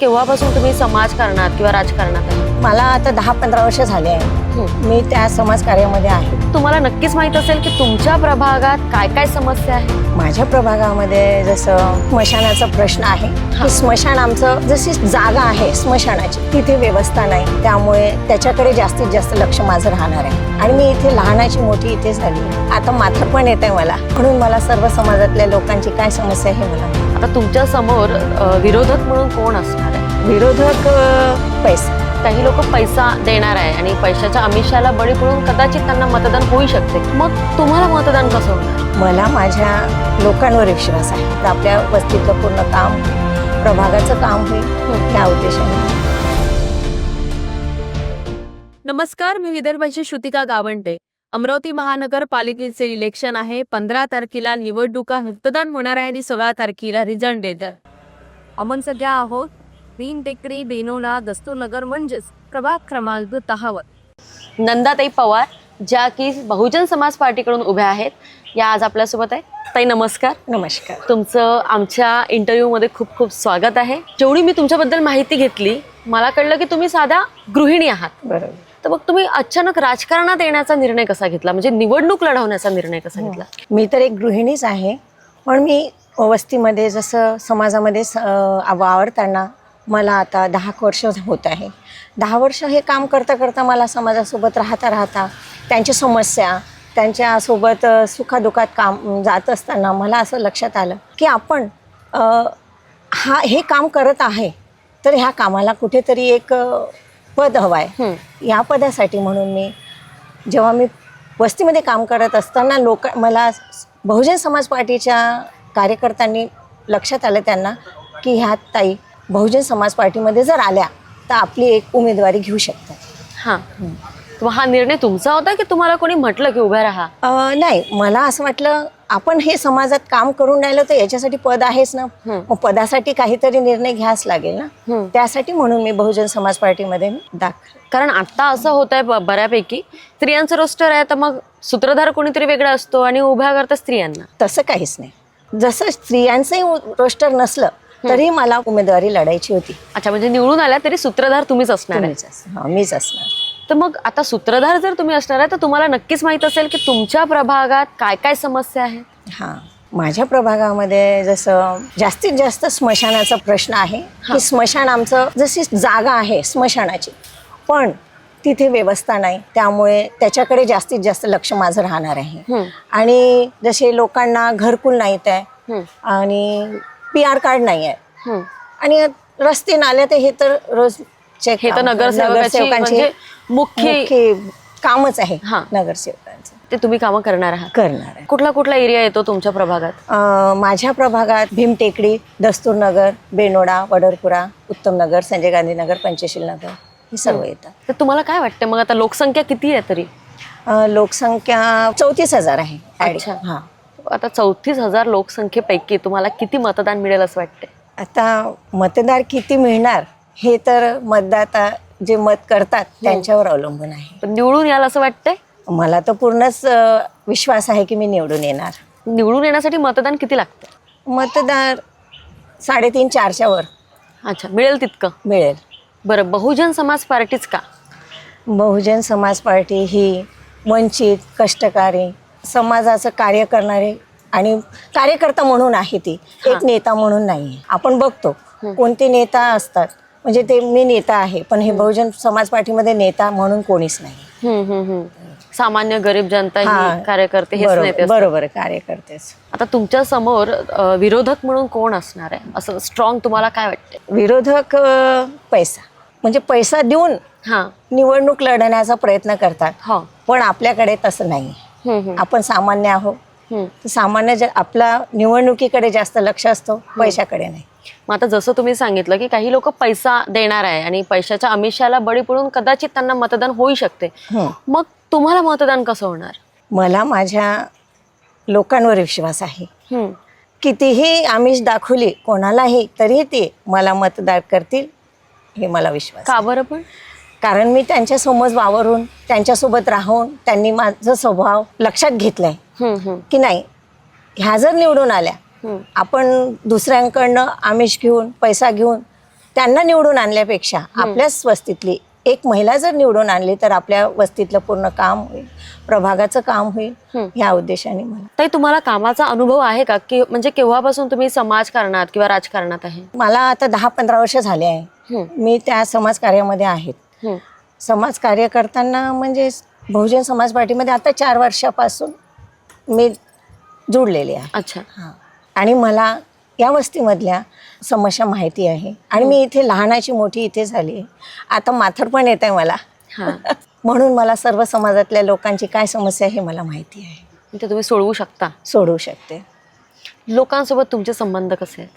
केव्हापासून तुम्ही समाजकारणात किंवा राजकारणात आहे? मला आता दहा पंधरा वर्ष झाले आहे. मी त्या समाजकार्यामध्ये आहे. तुम्हाला नक्कीच माहीत असेल की तुमच्या प्रभागात काय काय समस्या आहे? माझ्या प्रभागामध्ये जसं स्मशानाचा प्रश्न आहे. की स्मशान आमचं जशी जागा आहे स्मशानाची तिथे व्यवस्था नाही. त्यामुळे त्याच्याकडे जास्तीत जास्त लक्ष माझं राहणार आहे. आणि मी इथे लहानाची मोठी इथे झाली. आता माथर पण येत आहे मला. म्हणून मला सर्व समाजातल्या लोकांची काय समस्या आहे मला. आता तुमच्यासमोर विरोधक म्हणून कोण असणार आहे? विरोधक पैसा. काही लोक पैसा देणार आहे आणि पैशाच्या आमिषाला बळी पडून कदाचित त्यांना मतदान होऊ शकते. मग तुम्हाला मतदान कसं होणार? मला माझ्या लोकांवर विश्वास आहे. तर आपल्या वस्तीतलं पूर्ण काम प्रभागाचं काम होईल. या उद्देशाने. नमस्कार मी विदर्भाची श्रुतिका गावंटे अमरावती महानगरपालिकेचे इलेक्शन आहे. पंधरा तारखेला निवडणुका मतदान होणार आहे आणि सोळा तारखेला रिझल्ट देतात. आपण सध्या आहोत. भीम टेकडी बेनोला दस्तूरनगर म्हणजेच प्रभाग क्रमांक दहावर नंदाताई पवार ज्या की बहुजन समाज पार्टीकडून उभ्या आहेत. या आज आपल्यासोबत आहे ताई नमस्कार. नमस्कार. तुमचं आमच्या इंटरव्ह्यूमध्ये खूप खूप स्वागत आहे. जेवढी मी तुमच्याबद्दल माहिती घेतली मला कळलं की तुम्ही साध्या गृहिणी आहात. बरोबर. तर मग तुम्ही अचानक राजकारणात येण्याचा निर्णय कसा घेतला? म्हणजे निवडणूक लढवण्याचा निर्णय कसा घेतला? मी तर एक गृहिणीच आहे. पण मी वस्तीमध्ये जसं समाजामध्ये वावरताना मला आता दहा वर्ष होत आहे. दहा वर्ष हे काम करता करता मला समाजासोबत राहता राहता त्यांच्या समस्या त्यांच्यासोबत सुखादुखात काम जात असताना मला असं लक्षात आलं की आपण हा हे काम करत आहे तर ह्या कामाला कुठेतरी एक पद हवं आहे. या पदासाठी म्हणून मी जेव्हा मी वस्तीमध्ये काम करत असताना लोक मला बहुजन समाज पार्टीच्या कार्यकर्त्यांनी लक्षात आलं त्यांना की ह्या ताई बहुजन समाज पार्टीमध्ये जर आल्या तर आपली एक उमेदवारी घेऊ शकतात. हा. हा निर्णय तुमचा होता की तुम्हाला कोणी म्हटलं की उभ्या राहा? अं, नाही मला असं वाटलं आपण हे समाजात काम करून राहिलो तर याच्यासाठी पद आहेच ना. हं. मग पदासाठी काहीतरी निर्णय घ्यास लागेल ना. हं. त्यासाठी म्हणून मी बहुजन समाज पार्टीमध्ये दाखल. कारण आता असं होत आहे बऱ्यापैकी. स्त्रियांचं रोस्टर आहे तर मग सूत्रधार कोणीतरी वेगळा असतो आणि उभ्या करतात स्त्रियांना. तसं काहीच नाही. जसं स्त्रियांचंही रोस्टर नसलं तरी मला उमेदवारी लढायची होती. अच्छा म्हणजे निवडून आल्या तरी सूत्रधार तुम्हीच असणार आहे. तुम्हीच असणार. हा, मीच असणार. तर मग आता सूत्रधार जर तुम्ही असणार आहे तर तुम्हाला नक्कीच माहीत असेल की तुमच्या प्रभागात काय काय समस्या आहेत हां माझ्या प्रभागामध्ये जसं जास्तीत जास्त स्मशानाचा प्रश्न आहे की स्मशान आमचं जशी जागा आहे स्मशानाची पण तिथे व्यवस्था नाही त्यामुळे त्याच्याकडे जास्तीत जास्त लक्ष माझं राहणार आहे. आणि जसे लोकांना घरकुल नाहीत आहे. आणि पी आर कार्ड नाही आहे. आणि रस्ते नाले तर हे तर रोज हे तर नगरसेवकाची म्हणजे मुख्य कामच आहे हां. नगरसेवकांचं. ते तुम्ही कामं करणार आहात? करणार आहे. कुठला कुठला एरिया येतो तुमच्या प्रभागात? माझ्या प्रभागात भीमटेकडी दस्तूरनगर बेनोडा वडरपुरा उत्तमनगर संजय गांधी नगर पंचशील नगर हे. सर्व येतात. तर तुम्हाला काय वाटतं? मग आता लोकसंख्या किती आहे तरी? लोकसंख्या चौतीस हजार आहे. अच्छा. हां. आता चौतीस हजार लोकसंख्येपैकी तुम्हाला किती मतदान मिळेल असं वाटतंय? आता मतदार किती मिळणार? हे तर मतदाता जे मत करतात त्यांच्यावर अवलंबून आहे. पण निवडून याल असं वाटतंय? मला तर पूर्णच अ, विश्वास आहे की मी निवडून येणार. निवडून येण्यासाठी मतदान किती लागतं? मतदार साडेतीन चारच्या वर. अच्छा मिळेल तितकं? मिळेल. बरं बहुजन समाज पार्टीच का? बहुजन समाज पार्टी ही वंचित कष्टकारी समाजाचं कार्य करणारे आणि कार्यकर्ता म्हणून आहे ती. एक नेता म्हणून नाही आपण बघतो. कोणते नेता असतात? म्हणजे ते मी नेता आहे पण हे बहुजन समाज पार्टीमध्ये नेता म्हणून कोणीच नाही. हम्म, हम्म, हम्म. सामान्य गरीब जनता हा. ही कार्यकर्ते हेच नेते बरोबर असतात. बरोबर कार्यकर्तेच. आता तुमच्यासमोर अ, विरोधक म्हणून कोण असणार आहे? असं स्ट्रॉंग तुम्हाला काय वाटते विरोधक अं, पैसा. म्हणजे पैसा देऊन हा. निवडणूक लढण्याचा प्रयत्न करतात. हो. पण आपल्याकडे तसं नाही. हम्म, हम्म, आपण सामान्य आहोत. सामान्य आपला निवडणुकीकडे जास्त लक्ष असतो पैशाकडे नाही. मग आता जसं तुम्ही सांगितलं की काही लोक पैसा देणार आहे आणि पैशाच्या आमिषाला बळी पडून कदाचित त्यांना मतदान होऊ शकते. हं. मग तुम्हाला मतदान कसं होणार? मला माझ्या लोकांवर विश्वास आहे. कितीही आमिष दाखवली कोणालाही तरी ते मला मतदार करतील हे मला विश्वास का बरं पण. कारण मी त्यांच्यासमोर वावरून त्यांच्यासोबत राहून त्यांनी माझं स्वभाव लक्षात घेतलाय. की नाही ह्या जर निवडून आल्या. आपण दुसऱ्यांकडनं आमिष घेऊन पैसा घेऊन त्यांना निवडून आणल्यापेक्षा आपल्याच वस्तीतली एक महिला जर निवडून आणली तर आपल्या वस्तीतलं पूर्ण काम होईल प्रभागाचं काम होईल. ह्या उद्देशाने मला ताई तुम्हाला कामाचा अनुभव आहे का? की म्हणजे केव्हापासून तुम्ही समाजकारणात किंवा राजकारणात आहे? मला आता दहा पंधरा वर्ष झाले आहे. मी त्या समाजकार्यामध्ये आहेत. हं. समाज कार्य करताना म्हणजे बहुजन समाज पार्टीमध्ये आता चार वर्षापासून मी जुडलेली आहे. अच्छा. हां. आणि मला या वस्तीमधल्या समस्या माहिती आहे. आणि मी इथे लहानाची मोठी इथे झाली. आहे आता माथर पण येत आहे मला. हां. म्हणून मला सर्व समाजातल्या लोकांची काय समस्या आहे हे मला माहिती आहे. ते तुम्ही सोडवू शकता. सोडवू शकते. लोकांसोबत तुमचे संबंध कसे आहेत?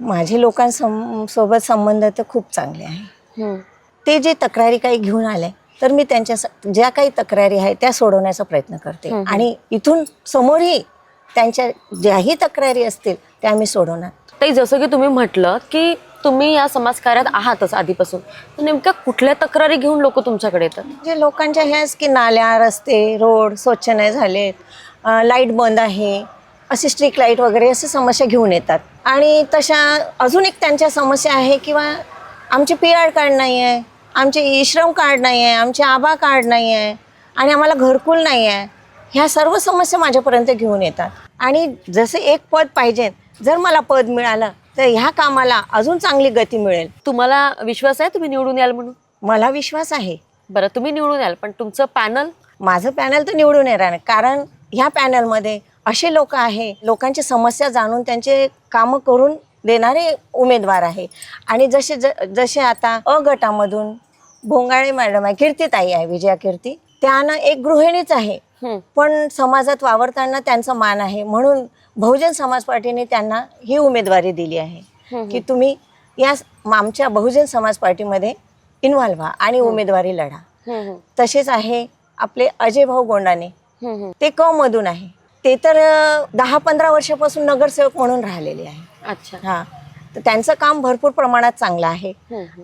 माझे लोकांसम सोबत संबंध तर खूप चांगले आहे. ते जे तक्रारी काही घेऊन आले तर मी त्यांच्या ज्या काही तक्रारी आहेत त्या सोडवण्याचा प्रयत्न करते. आणि इथून समोरही त्यांच्या ज्याही तक्रारी असतील त्या मी सोडवणार. ताई जसं की तुम्ही म्हटलं की तुम्ही या समाजकार्यात आहातच आधीपासून. तर नेमक्या कुठल्या तक्रारी घेऊन लोक तुमच्याकडे येतात? जे लोकांच्या ह्याच की नाल्या रस्ते रोड स्वच्छ नाही झालेत लाइट बंद आहे असे स्ट्रीट लाइट वगैरे असे समस्या घेऊन येतात. आणि तशा अजून एक त्यांच्या समस्या आहे किंवा आमचे पी आर कार्ड नाही आहे आमचे ई श्रम कार्ड नाही आहे आमचे आभा कार्ड नाही आहे आणि आम्हाला घरकुल नाही आहे ह्या सर्व समस्या माझ्यापर्यंत घेऊन येतात. आणि जसं एक पद पाहिजे जर मला पद मिळालं तर ह्या कामाला अजून चांगली गती मिळेल. तुम्हाला विश्वास आहे तुम्ही निवडून याल म्हणून? मला विश्वास आहे. बरं तुम्ही निवडून याल पण तुमचं पॅनल? माझं पॅनल तर निवडून येणार नाही कारण ह्या पॅनलमध्ये असे लोक आहे लोकांची समस्या जाणून त्यांचे कामं करून देणारे उमेदवार आहे. आणि जसे ज जसे आता अ गटामधून भोंगाळे मॅडम आहे कीर्तीताई आहे विजया कीर्ती. त्यानं एक गृहिणीच आहे. पण समाजात वावरताना त्यांचा मान आहे. म्हणून बहुजन समाज पार्टीने त्यांना ही उमेदवारी दिली आहे. की तुम्ही या आमच्या बहुजन समाज पार्टीमध्ये इन्व्हॉल्व्ह व्हा आणि उमेदवारी लढा. तसेच आहे आपले अजय भाऊ गोंडाने ते क मधून आहे. ते तर दहा पंधरा वर्षापासून नगरसेवक म्हणून राहिलेले आहे. अच्छा. हा. तर त्यांचं काम भरपूर प्रमाणात चांगलं आहे.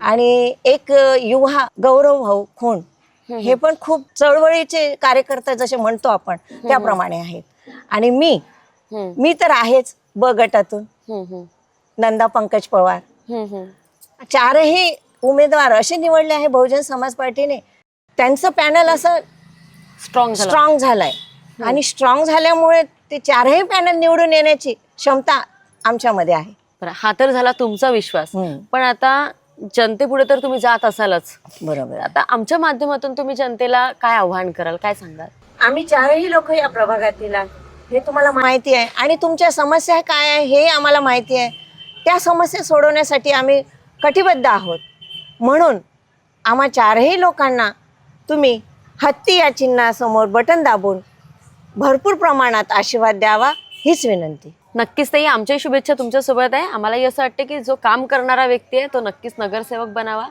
आणि एक युवा गौरव भाऊ खोंड हे पण खूप चळवळीचे कार्यकर्ता जसे म्हणतो आपण त्याप्रमाणे आहेत. आणि मी मी तर आहेच ब गटातून. नंदा पंकज पवार. चारही उमेदवार असे निवडले आहे बहुजन समाज पार्टीने. त्यांचं पॅनल असं स्ट्रॉंग झाला. स्ट्रॉंग झालाय. आणि स्ट्रॉंग झाल्यामुळे ते चारही पॅनल निवडून येण्याची क्षमता आमच्यामध्ये आहे. बरं, हा तर झाला तुमचा विश्वास. हम्म. पण आता जनतेपुढे तर तुम्ही जात असालच. बरोबर. आता आमच्या माध्यमातून तुम्ही जनतेला काय आव्हान कराल काय सांगाल? आम्ही चारही लोक या प्रभागातील आहे. हे तुम्हाला माहिती आहे. आणि तुमच्या समस्या काय आहे हे आम्हाला माहिती आहे. त्या समस्या सोडवण्यासाठी आम्ही कटिबद्ध आहोत. म्हणून आम्हा चारही लोकांना तुम्ही हत्ती या चिन्हासमोर बटन दाबून भरपूर प्रमाणात आशीर्वाद द्यावा. हीच विनंती. नक्कीच ताई आमच्याही शुभेच्छा तुमच्यासोबत आहे. आम्हालाही असं वाटतं की जो काम करणारा व्यक्ती आहे तो नक्कीच नगरसेवक बनावा.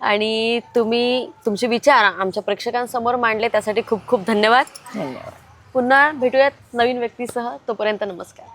आणि तुम्ही तुमचे विचार आमच्या प्रेक्षकांसमोर मांडले त्यासाठी खूप खूप धन्यवाद. धन्यवाद. पुन्हा भेटूयात नवीन व्यक्तीसह. तोपर्यंत नमस्कार.